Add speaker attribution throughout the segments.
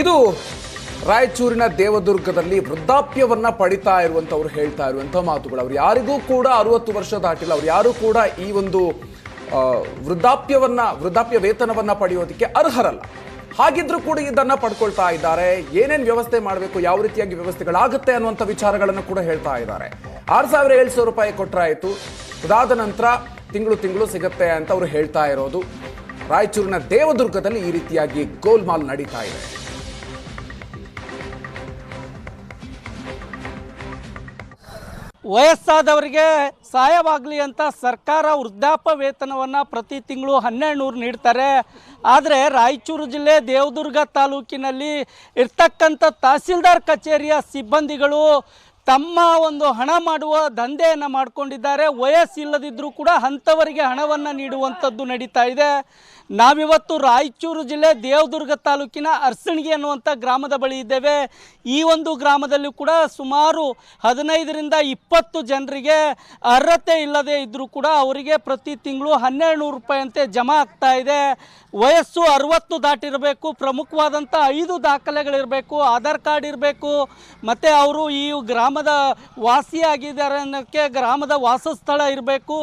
Speaker 1: ಇದು ರಾಯಚೂರಿನ ದೇವದುರ್ಗದಲ್ಲಿ ವೃದ್ಧಾಪ್ಯವನ್ನ ಪಡಿತಾ ಇರುವಂತವ್ರು ಹೇಳ್ತಾ ಇರುವಂತ ಮಾತುಗಳು. ಅವ್ರು ಯಾರಿಗೂ ಕೂಡ ಅರವತ್ತು ವರ್ಷ ದಾಟಿಲ್ಲ. ಅವ್ರು ಯಾರು ಕೂಡ ಈ ಒಂದು ವೃದ್ಧಾಪ್ಯವನ್ನ, ವೃದ್ಧಾಪ್ಯ ವೇತನವನ್ನ ಪಡೆಯೋದಕ್ಕೆ ಅರ್ಹರಲ್ಲ. ಹಾಗಿದ್ರೂ ಕೂಡ ಇದನ್ನ ಪಡ್ಕೊಳ್ತಾ ಇದ್ದಾರೆ. ಏನೇನು ವ್ಯವಸ್ಥೆ ಮಾಡಬೇಕು, ಯಾವ ರೀತಿಯಾಗಿ ವ್ಯವಸ್ಥೆಗಳಾಗುತ್ತೆ ಅನ್ನುವಂಥ ವಿಚಾರಗಳನ್ನು ಕೂಡ ಹೇಳ್ತಾ ಇದ್ದಾರೆ. ಆರು ಸಾವಿರ ಏಳು ಸಾವಿರ ರೂಪಾಯಿ ಕೊಟ್ಟರಾಯಿತು ಅದಾದ ನಂತರ ತಿಂಗಳು ತಿಂಗಳು ಸಿಗುತ್ತೆ ಅಂತ ಅವರು ಹೇಳ್ತಾ ಇರೋದು. ರಾಯಚೂರಿನ ದೇವದುರ್ಗದಲ್ಲಿ ಈ ರೀತಿಯಾಗಿ ಗೋಲ್ಮಾಲ್ ನಡೀತಾ ಇದೆ.
Speaker 2: ವಯಸ್ಸಾದವರಿಗೆ ಸಹಾಯವಾಗಲಿ ಅಂತ ಸರ್ಕಾರ ವೃದ್ಧಾಪ್ಯ ವೇತನವನ್ನು ಪ್ರತಿ ತಿಂಗಳು ಹನ್ನೆರಡು ನೂರು ನೀಡ್ತಾರೆ. ಆದರೆ ರಾಯಚೂರು ಜಿಲ್ಲೆ ದೇವದುರ್ಗ ತಾಲೂಕಿನಲ್ಲಿ ಇರ್ತಕ್ಕಂಥ ತಹಸೀಲ್ದಾರ್ ಕಚೇರಿಯ ಸಿಬ್ಬಂದಿಗಳು ತಮ್ಮ ಒಂದು ಹಣ ಮಾಡುವ ದಂಧೆಯನ್ನು ಮಾಡಿಕೊಂಡಿದ್ದಾರೆ. ವಯಸ್ಸಿಲ್ಲದಿದ್ದರೂ ಕೂಡ ಅಂಥವರಿಗೆ ಹಣವನ್ನು ನೀಡುವಂಥದ್ದು ನಡೀತಾ ಇದೆ. ನಾವಿವತ್ತು ರಾಯಚೂರು ಜಿಲ್ಲೆ ದೇವದುರ್ಗ ತಾಲೂಕಿನ ಅರ್ಸಣಿಗೆ ಅನ್ನುವಂಥ ಗ್ರಾಮದ ಬಳಿ ಇದ್ದೇವೆ. ಈ ಒಂದು ಗ್ರಾಮದಲ್ಲಿ ಕೂಡ ಸುಮಾರು ಹದಿನೈದರಿಂದ ಇಪ್ಪತ್ತು ಜನರಿಗೆ ಅರ್ಹತೆ ಇಲ್ಲದೆ ಇದ್ದರೂ ಕೂಡ ಅವರಿಗೆ ಪ್ರತಿ ತಿಂಗಳು ಹನ್ನೆರಡು ನೂರು ರೂಪಾಯಿಯಂತೆ ಜಮಾ ಆಗ್ತಾ ಇದೆ. ವಯಸ್ಸು ಅರವತ್ತು ದಾಟಿರಬೇಕು ಪ್ರಮುಖವಾದಂಥ ಐದು ದಾಖಲೆಗಳಿರಬೇಕು, ಆಧಾರ್ ಕಾರ್ಡ್ ಇರಬೇಕು. ಮತ್ತು ಅವರು ಈ ಗ್ರಾಮದ ವಾಸಿಯಾಗಿದ್ದಾರೆ ಅನ್ನೋಕ್ಕೆ ಗ್ರಾಮದ ವಾಸಸ್ಥಳ ಇರಬೇಕು.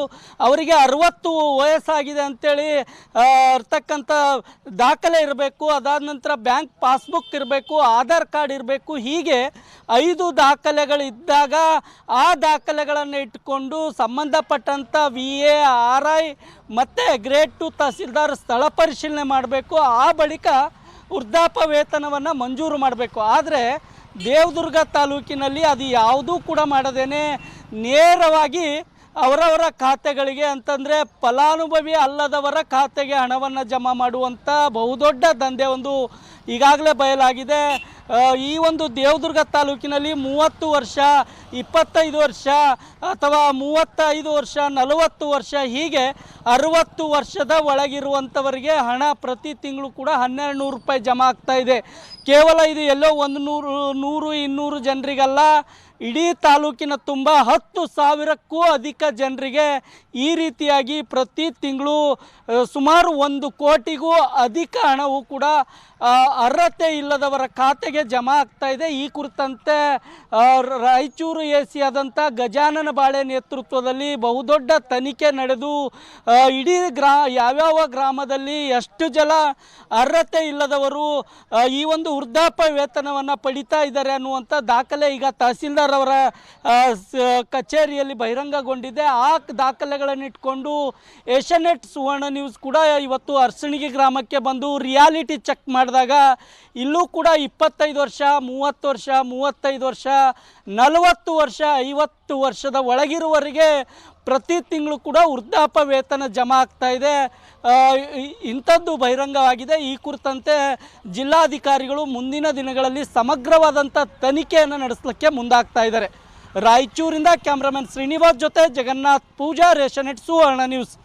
Speaker 2: ಅವರಿಗೆ ಅರವತ್ತು ವಯಸ್ಸಾಗಿದೆ ಅಂಥೇಳಿ ಇರ್ತಕ್ಕಂಥ ದಾಖಲೆ ಇರಬೇಕು, ಅದಾದ ನಂತರ ಬ್ಯಾಂಕ್ ಪಾಸ್ಬುಕ್ ಇರಬೇಕು, ಆಧಾರ್ ಕಾರ್ಡ್ ಇರಬೇಕು, ಹೀಗೆ ಐದು ದಾಖಲೆಗಳಿದ್ದಾಗ ಆ ದಾಖಲೆಗಳನ್ನು ಇಟ್ಕೊಂಡು ಸಂಬಂಧಪಟ್ಟಂಥ ವಿ ಎ, ಆರ್ ಐ ಮತ್ತು ಗ್ರೇಡ್ ಟು ತಹಸೀಲ್ದಾರ್ ಸ್ಥಳ ಪರಿಶೀಲನೆ ಮಾಡಬೇಕು. ಆ ಬಳಿಕ ವೃದ್ಧಾಪ ವೇತನವನ್ನು ಮಂಜೂರು ಮಾಡಬೇಕು. ಆದರೆ ದೇವದುರ್ಗ ತಾಲೂಕಿನಲ್ಲಿ ಅದು ಯಾವುದೂ ಕೂಡ ಮಾಡದೇನೆ. ನೇರವಾಗಿ ಅವರವರ ಖಾತೆಗಳಿಗೆ ಅಂತಂದರೆ ಫಲಾನುಭವಿ ಅಲ್ಲದವರ ಖಾತೆಗೆ ಹಣವನ್ನು ಜಮಾ ಮಾಡುವಂಥ ಬಹುದೊಡ್ಡ ದಂಧೆ ಒಂದು ಈಗಾಗಲೇ ಬಯಲಾಗಿದೆ. ಈ ಒಂದು ದೇವದುರ್ಗ ತಾಲೂಕಿನಲ್ಲಿ ಮೂವತ್ತು ವರ್ಷ, ಇಪ್ಪತ್ತೈದು ವರ್ಷ ಅಥವಾ ಮೂವತ್ತೈದು ವರ್ಷ, ನಲವತ್ತು ವರ್ಷ ಹೀಗೆ ಅರುವತ್ತು ವರ್ಷದ ಒಳಗಿರುವಂಥವರಿಗೆ ಹಣ ಪ್ರತಿ ತಿಂಗಳು ಕೂಡ ಹನ್ನೆರಡು ನೂರು ರೂಪಾಯಿ ಜಮಾ ಆಗ್ತಾ ಇದೆ. ಕೇವಲ ಇದು ಎಲ್ಲೋ ಒಂದು ನೂರು ನೂರು, ಇನ್ನೂರು ಜನರಿಗಲ್ಲ. ಇಡೀ ತಾಲೂಕಿನ ತುಂಬ ಹತ್ತು ಸಾವಿರಕ್ಕೂ ಅಧಿಕ ಜನರಿಗೆ ಈ ರೀತಿಯಾಗಿ ಪ್ರತಿ ತಿಂಗಳು ಸುಮಾರು ಒಂದು ಕೋಟಿಗೂ ಅಧಿಕ ಹಣವು ಕೂಡ ಅರ್ಹತೆ ಇಲ್ಲದವರ ಖಾತೆಗೆ ಜಮಾ ಆಗ್ತಾ ಇದೆ. ಈ ಕುರಿತಂತೆ ರಾಯಚೂರು ಎ ಸಿ ಆದಂಥ ಗಜಾನನ ಬಾಳೆ ನೇತೃತ್ವದಲ್ಲಿ ಬಹುದೊಡ್ಡ ತನಿಖೆ ನಡೆದು ಇಡೀ ಗ್ರಾ, ಯಾವ್ಯಾವ ಗ್ರಾಮದಲ್ಲಿ ಎಷ್ಟು ಜನ ಅರ್ಹತೆ ಇಲ್ಲದವರು ಈ ಒಂದು ವೃದ್ಧಾಪ್ಯ ವೇತನವನ್ನು ಪಡಿತಾ ಇದ್ದಾರೆ ಅನ್ನುವಂಥ ದಾಖಲೆ ಈಗ ತಹಸೀಲ್ದಾರ್ ಅವರ ಕಚೇರಿಯಲ್ಲಿ ಬಹಿರಂಗಗೊಂಡಿದೆ. ಆ ದಾಖಲೆಗಳನ್ನು ಇಟ್ಕೊಂಡು ಏಷ್ಯಾನೆಟ್ ಸುವರ್ಣ ನ್ಯೂಸ್ ಕೂಡ ಇವತ್ತು ಅರ್ಸಣಿಗೆ ಗ್ರಾಮಕ್ಕೆ ಬಂದು ರಿಯಾಲಿಟಿ ಚೆಕ್ ಮಾಡಿದಾಗ ಇಲ್ಲೂ ಕೂಡ ಇಪ್ಪತ್ತೈದು ವರ್ಷ, ಮೂವತ್ತು ವರ್ಷ, ಮೂವತ್ತೈದು ವರ್ಷ, ನಲವತ್ತು ವರ್ಷ, ಐವತ್ತು ವರ್ಷದ ಒಳಗಿರುವವರಿಗೆ ಪ್ರತಿ ತಿಂಗಳು ಕೂಡ ವೃದ್ಧಾಪ್ಯ ವೇತನ ಜಮಾ ಆಗ್ತಾ ಇದೆ. ಇಂಥದ್ದು ಬಹಿರಂಗವಾಗಿದೆ. ಈ ಕುರಿತಂತೆ ಜಿಲ್ಲಾಧಿಕಾರಿಗಳು ಮುಂದಿನ ದಿನಗಳಲ್ಲಿ ಸಮಗ್ರವಾದಂಥ ತನಿಖೆಯನ್ನು ನಡೆಸಲಿಕ್ಕೆ ಮುಂದಾಗ್ತಾ ಇದ್ದಾರೆ. ರಾಯಚೂರಿಂದ ಕ್ಯಾಮ್ರಾಮನ್ ಶ್ರೀನಿವಾಸ್ ಜೊತೆ ಜಗನ್ನಾಥ್ ಪೂಜಾ, ರೇಷನ್ ರೇಷನೆಟ್ Suvarna news.